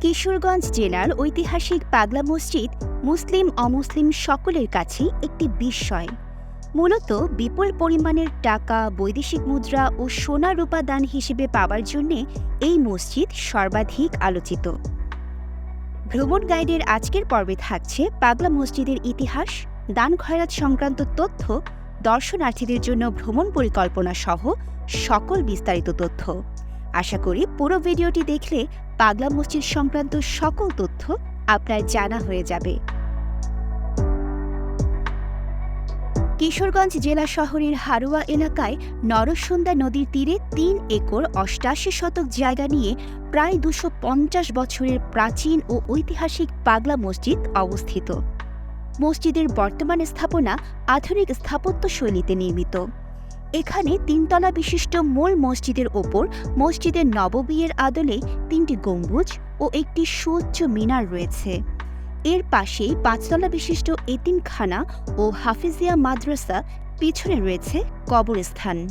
কিশোরগঞ্জ জেলার ঐতিহাসিক পাগলা মসজিদ মুসলিম অমুসলিম সকলের কাছেই একটি বিস্ময়। মূলত বিপুল পরিমাণের টাকা, বৈদেশিক মুদ্রা ও সোনা রূপা দান হিসেবে পাওয়ার জন্যে এই মসজিদ সর্বাধিক আলোচিত। ভ্রমণ গাইডের আজকের পর্বে থাকছে পাগলা মসজিদের ইতিহাস, দান খয়রাত সংক্রান্ত তথ্য, দর্শনার্থীদের জন্য ভ্রমণ পরিকল্পনা সহ সকল বিস্তারিত তথ্য। আশা করি পুরো ভিডিওটি দেখলে পাগলা মসজিদ সংক্রান্ত সকল তথ্য আপনার জানা হয়ে যাবে। কিশোরগঞ্জ জেলা শহরের হারুয়া এলাকায় নরসুন্দা নদীর তীরে তিন একর অষ্টাশি শতক জায়গা নিয়ে প্রায় দুশো পঞ্চাশ বছরের প্রাচীন ও ঐতিহাসিক পাগলা মসজিদ অবস্থিত। মসজিদের বর্তমান স্থাপনা আধুনিক স্থাপত্য শৈলীতে নির্মিত। এখানে তিনতলা বিশিষ্ট মূল মসজিদের ওপর মসজিদের নববিয়ের আদলে তিনটি গম্বুজ ও একটি সুউচ্চ মিনার রয়েছে। এর পাশেই পাঁচতলা বিশিষ্ট এতিমখানা ও হাফিজিয়া মাদ্রাসা পিছনে রয়েছে কবরস্থান।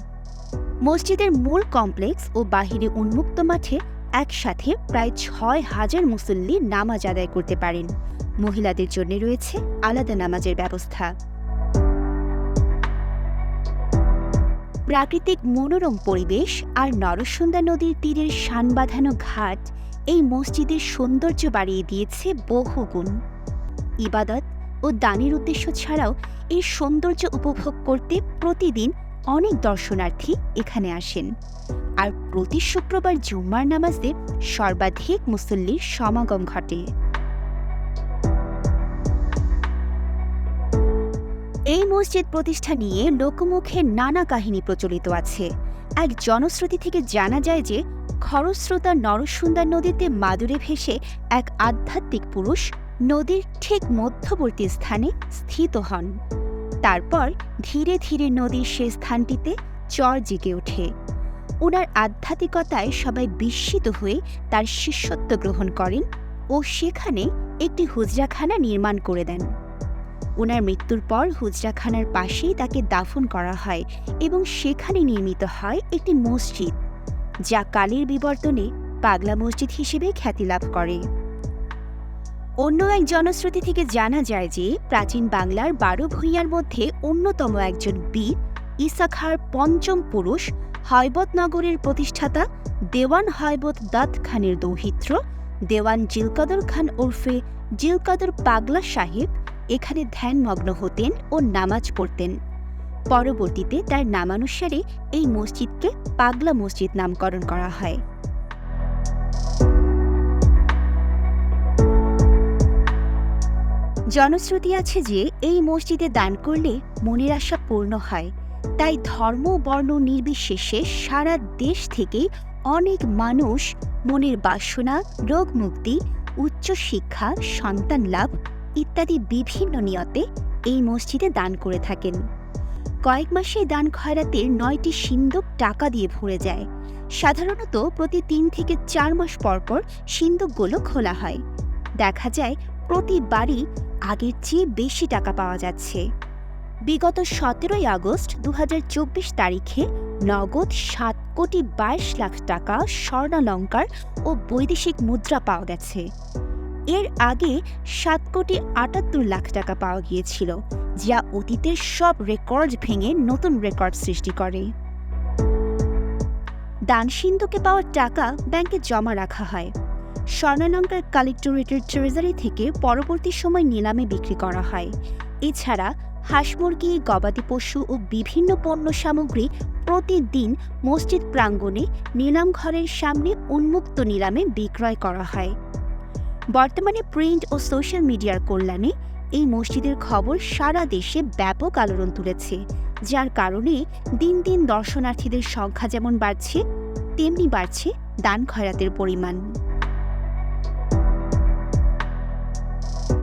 মসজিদের মূল কমপ্লেক্স ও বাহিরে উন্মুক্ত মাঠে একসাথে প্রায় ছয় হাজার মুসল্লি নামাজ আদায় করতে পারেন। মহিলাদের জন্য রয়েছে আলাদা নামাজের ব্যবস্থা। প্রাকৃতিক মনোরম পরিবেশ আর নরসুন্দা নদীর তীরের শান বাঁধানো ঘাট এই মসজিদের সৌন্দর্য বাড়িয়ে দিয়েছে বহুগুণ ইবাদত ও দানের উদ্দেশ্য ছাড়াও এই সৌন্দর্য উপভোগ করতে প্রতিদিন অনেক দর্শনার্থী এখানে আসেন। আর প্রতি শুক্রবার জুম্মার নামাজে সর্বাধিক মুসল্লির সমাগম ঘটে। এই মসজিদ প্রতিষ্ঠা নিয়ে লোকমুখে নানা কাহিনী প্রচলিত আছে। এক জনশ্রুতি থেকে জানা যায় যে, খরস্রোতা নরসুন্দর নদীতে মাদুরে ভেসে এক আধ্যাত্মিক পুরুষ নদীর ঠিক মধ্যবর্তী স্থানে স্থিত হন। তারপর ধীরে ধীরে নদীর সে স্থানটিতে চর জেগে ওঠে। ওনার আধ্যাত্মিকতায় সবাই বিস্মিত হয়ে তার শিষ্যত্ব গ্রহণ করেন ও সেখানে একটি হুজরাখানা নির্মাণ করে দেন। ওনার মৃত্যুর পর হুজরাখানার পাশেই তাকে দাফন করা হয় এবং সেখানে নির্মিত হয় একটি মসজিদ, যা কালের বিবর্তনে পাগলা মসজিদ হিসেবে খ্যাতি লাভ করে। অন্য এক জনশ্রুতি থেকে জানা যায় যে, প্রাচীন বাংলার বারো ভূঁইয়ার মধ্যে অন্যতম একজন বীর ইসাখার পঞ্চম পুরুষ হৈবতনগরের প্রতিষ্ঠাতা দেওয়ান হয়বত দাত খানের দৌহিত্র, দেওয়ান জিলকাদর খান ওরফে জিলকাদর পাগলা সাহেব এখানে ধ্যানমগ্ন হতেন ও নামাজ পড়তেন। পরবর্তীতে তার নামানুসারে এই মসজিদকে পাগলা মসজিদ নামকরণ করা হয়। জনশ্রুতি আছে যে, এই মসজিদে দান করলে মনের আশা পূর্ণ হয়। তাই ধর্ম বর্ণ নির্বিশেষে সারা দেশ থেকে অনেক মানুষ মনের বাসনা রোগ মুক্তি উচ্চ শিক্ষা সন্তান লাভ ইত্যাদি বিভিন্ন নিয়তে এই মসজিদে দান করে থাকেন। কয়েক মাসে দান খয়রাতের নয়টি সিন্দুক টাকা দিয়ে ভরে যায়। সাধারণত প্রতি তিন থেকে চার মাস পর পর সিন্দুকগুলো খোলা হয়। দেখা যায় প্রতিবারই আগের চেয়ে বেশি টাকা পাওয়া যাচ্ছে। বিগত সতেরোই আগস্ট দু হাজার চব্বিশ তারিখে নগদ সাত কোটি বাইশ লাখ টাকা স্বর্ণালঙ্কার ও বৈদেশিক মুদ্রা পাওয়া গেছে। এর আগে সাত কোটি আটাত্তর লাখ টাকা পাওয়া গিয়েছিল, যা অতীতের সব রেকর্ড ভেঙে নতুন রেকর্ড সৃষ্টি করে। দান সিন্ধুকে পাওয়া টাকা ব্যাংকে জমা রাখা হয়। স্বর্ণালঙ্কার কালেক্টরেটের ট্রেজারি থেকে পরবর্তী সময় নিলামে বিক্রি করা হয়। এছাড়া হাঁস মুরগি, গবাদি পশু ও বিভিন্ন পণ্য সামগ্রী প্রতিদিন মসজিদ প্রাঙ্গণে নিলাম ঘরের সামনে উন্মুক্ত নিলামে বিক্রয় করা হয়। বর্তমানে প্রিন্ট ও সোশ্যাল মিডিয়ার কল্যাণে এই মসজিদের খবর সারা দেশে ব্যাপক আলোড়ন তুলেছে, যার কারণে দিন দিন দর্শনার্থীদের সংখ্যা যেমন বাড়ছে, তেমনি বাড়ছে দান খয়রাতের পরিমাণ।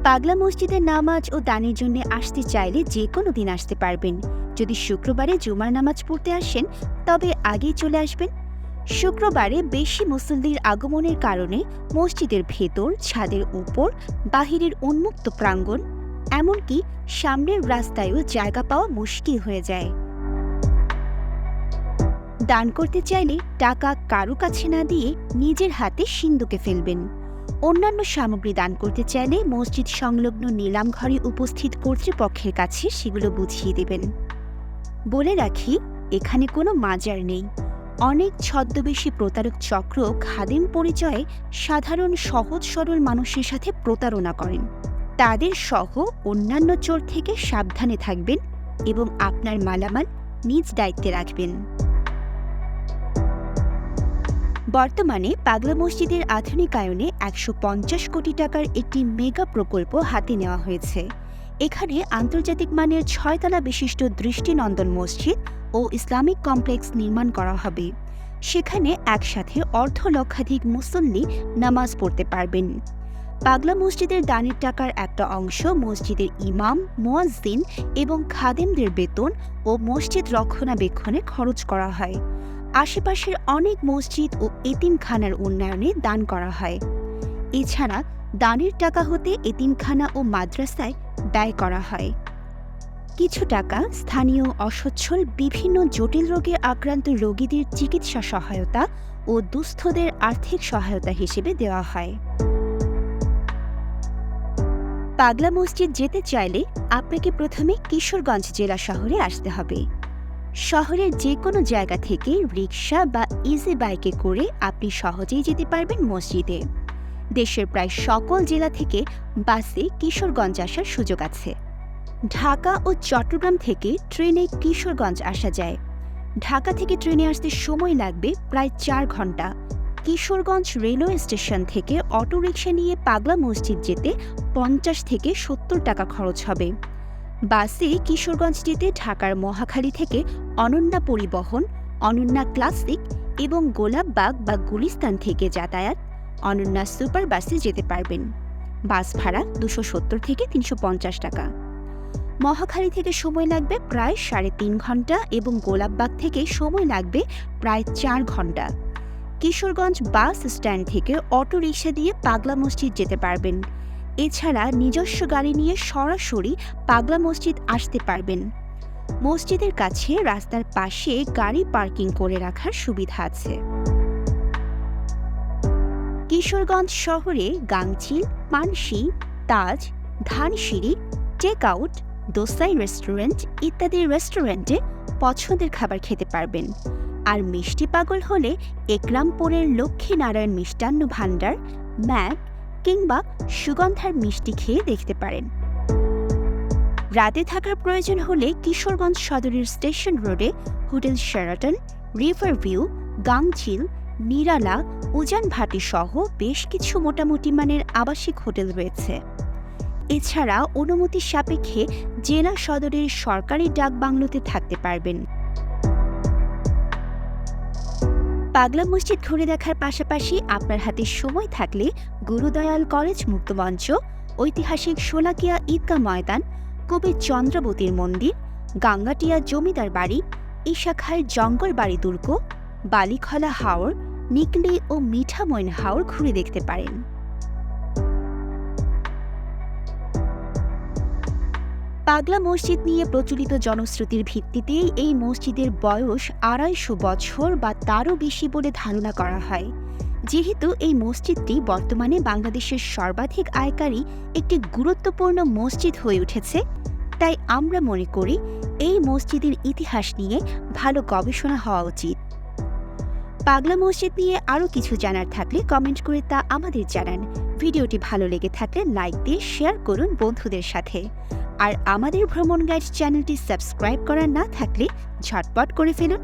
পাগলা মসজিদে নামাজ ও দানের জন্য আসতে চাইলে যে কোনো দিন আসতে পারবেন। যদি শুক্রবারে জুমার নামাজ পড়তে আসেন, তবে আগেই চলে আসবেন শুক্রবারে বেশি মুসল্লির আগমনের কারণে মসজিদের ভেতর, ছাদের উপর, বাহিরের উন্মুক্ত প্রাঙ্গণ, এমনকি সামনের রাস্তায়ও জায়গা পাওয়া মুশকিল হয়ে যায়। দান করতে চাইলে টাকা কারও কাছে না দিয়ে নিজের হাতে সিন্ধুকে ফেলবেন। অন্যান্য সামগ্রী দান করতে চাইলে মসজিদ সংলগ্ন নিলাম ঘরে উপস্থিত কর্তৃপক্ষের কাছে সেগুলো বুঝিয়ে দেবেন। বলে রাখি, এখানে কোনো মাজার নেই। অনেক ছদ্মবেশী প্রতারক চক্র খাদেম পরিচয়ে সাধারণ সহজ সরল মানুষের সাথে প্রতারণা করেন। তাদের সহ অন্যান্য চোর থেকে সাবধানে থাকবেন এবং আপনার মালামাল নিজ দায়িত্বে রাখবেন। বর্তমানে পাগলা মসজিদের আধুনিকায়নে একশো পঞ্চাশ কোটি টাকার একটি মেগা প্রকল্প হাতে নেওয়া হয়েছে। এখানে আন্তর্জাতিক মানের ছয়তলা বিশিষ্ট দৃষ্টিনন্দন মসজিদ ও ইসলামিক কমপ্লেক্স নির্মাণ করা হবে। সেখানে একসাথে অর্ধ লক্ষাধিক মুসল্লি নামাজ পড়তে পারবেন। পাগলা মসজিদের দানের টাকার একটা অংশ মসজিদের ইমাম, মোয়াজ্জিন এবং খাদেমদের বেতন ও মসজিদ রক্ষণাবেক্ষণে খরচ করা হয়। আশেপাশের অনেক মসজিদ ও এতিমখানার উন্নয়নে দান করা হয়। এছাড়া দানের টাকা হতে এতিমখানা ও মাদ্রাসায় ব্যয় করা হয়। কিছু টাকা স্থানীয় অসচ্ছল বিভিন্ন জটিল রোগে আক্রান্ত রোগীদের চিকিৎসা সহায়তা ও দুস্থদের আর্থিক সহায়তা হিসেবে দেওয়া হয়। পাগলা মসজিদ যেতে চাইলে আপনাকে প্রথমে কিশোরগঞ্জ জেলা শহরে আসতে হবে। শহরের যে কোনো জায়গা থেকে রিক্সা বা ইজি বাইকে করে আপনি সহজেই যেতে পারবেন মসজিদে। দেশের প্রায় সকল জেলা থেকে বাসে কিশোরগঞ্জ আসার সুযোগ আছে। ঢাকা ও চট্টগ্রাম থেকে ট্রেনে কিশোরগঞ্জ আসা যায়। ঢাকা থেকে ট্রেনে আসতে সময় লাগবে প্রায় চার ঘণ্টা। কিশোরগঞ্জ রেলওয়ে স্টেশন থেকে অটোরিকশা নিয়ে পাগলা মসজিদ যেতে পঞ্চাশ থেকে সত্তর টাকা খরচ হবে। বাসে কিশোরগঞ্জ যেতে ঢাকার মহাখালী থেকে অনন্যা পরিবহন, অনন্যা ক্লাসিক এবং গোলাপবাগ বা গুলিস্তান থেকে যাতায়াত অনন্যা সুপার বাসে যেতে পারবেন। বাস ভাড়া দুশো সত্তর থেকে তিনশো পঞ্চাশ টাকা। মহাখালী থেকে সময় লাগবে প্রায় সাড়ে তিন ঘণ্টা এবং গোলাপবাগ থেকে সময় লাগবে প্রায় চার ঘণ্টা। কিশোরগঞ্জ বাস স্ট্যান্ড থেকে অটো রিক্সা দিয়ে পাগলা মসজিদ যেতে পারবেন। এছাড়া নিজস্ব গাড়ি নিয়ে সরাসরি পাগলা মসজিদ আসতে পারবেন। মসজিদের কাছে রাস্তার পাশে গাড়ি পার্কিং করে রাখার সুবিধা আছে। কিশোরগঞ্জ শহরে Gangchil, Manosi, Taj, Dhansiri take out Dosai restaurant ইত্যাদি রেস্টুরেন্টে পছন্দের খাবার খেতে পারবেন। আর মিষ্টি পাগল হলে একরামপুরের লক্ষ্মীনারায়ণ মিষ্টান্ন ভাণ্ডার ম্যাক কিংবা সুগন্ধার মিষ্টি খেয়ে দেখতে পারেন। রাতে থাকার প্রয়োজন হলে কিশোরগঞ্জ সদরের স্টেশন রোডে hotel Sheraton, river view, Gangchil, Nirala Ujan Bhati সহ বেশ কিছু মোটামুটি মানের আবাসিক হোটেল রয়েছে। এছাড়া অনুমতি সাপেক্ষে জেলা সদরের সরকারি ডাক বাংলোতে থাকতে পারবেন। পাগলা মসজিদ ঘুরে দেখার পাশাপাশি আপনার হাতে সময় থাকলে গুরুদয়াল কলেজ মুক্তমঞ্চ ঐতিহাসিক সোলাকিয়া ঈদগাহ ময়দান, কবি চন্দ্রবতীর মন্দির, গাঙ্গাটিয়া জমিদার বাড়ি ঈশাখায় জঙ্গল বাড়ি দুর্গ, বালিখলা হাওর, নিকলি ও মিঠামইন হাওর ঘুরে দেখতে পারেন। পাগলা মসজিদ নিয়ে প্রচলিত জনশ্রুতির ভিত্তিতেই এই মসজিদের বয়স আড়াইশো বছর বা তারও বেশি বলে ধারণা করা হয়। যেহেতু এই মসজিদটি বর্তমানে বাংলাদেশের সর্বাধিক আয়কারী একটি গুরুত্বপূর্ণ মসজিদ হয়ে উঠেছে, তাই আমরা মনে করি এই মসজিদের ইতিহাস নিয়ে ভালো গবেষণা হওয়া উচিত। পাগলা মসজিদ নিয়ে আরও কিছু জানার থাকলে কমেন্ট করে তা আমাদের জানান। ভিডিওটি ভালো লেগে থাকলে লাইক দিয়ে শেয়ার করুন বন্ধুদের সাথে। আর আমাদের ভ্রমণ গাইড চ্যানেলটি সাবস্ক্রাইব করা না থাকলে ঝটপট করে ফেলুন।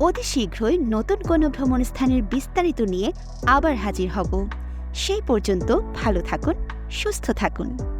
অতি শীঘ্রই নতুন কোনো ভ্রমণ স্থানের বিস্তারিত নিয়ে আবার হাজির হব। সেই পর্যন্ত ভালো থাকুন, সুস্থ থাকুন।